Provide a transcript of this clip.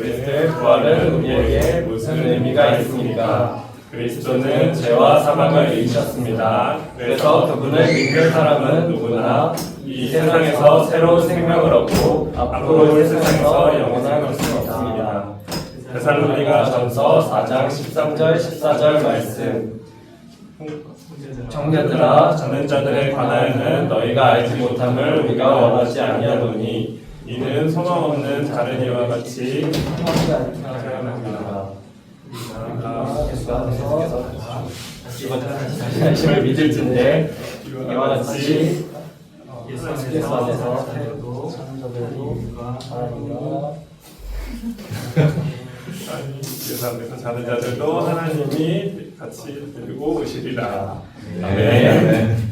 그리스도의 부활은 우리에게 무슨 의미가 있습니까? 그리스도는 죄와 사망을 이기셨습니다. 그래서 그분을 믿는 사람은 누구나 이 세상에서 새로운 생명을 얻고 앞으로 올 세상에서 영원한 것을 얻습니다. 데살로니가 전서 4장 13절 14절 말씀 청년들아 저는 자들에 관하여는 너희가 알지 못함을 우리가 원하지 아니하노니 이는 소망 없는 다른 이와 같이 하합니다. 예수님을 믿을 진데 이와 같이 예수 안에서 태도 하나님과 예수님께서 자는 자들도 하나님이 같이 들고 오시리라. 아멘.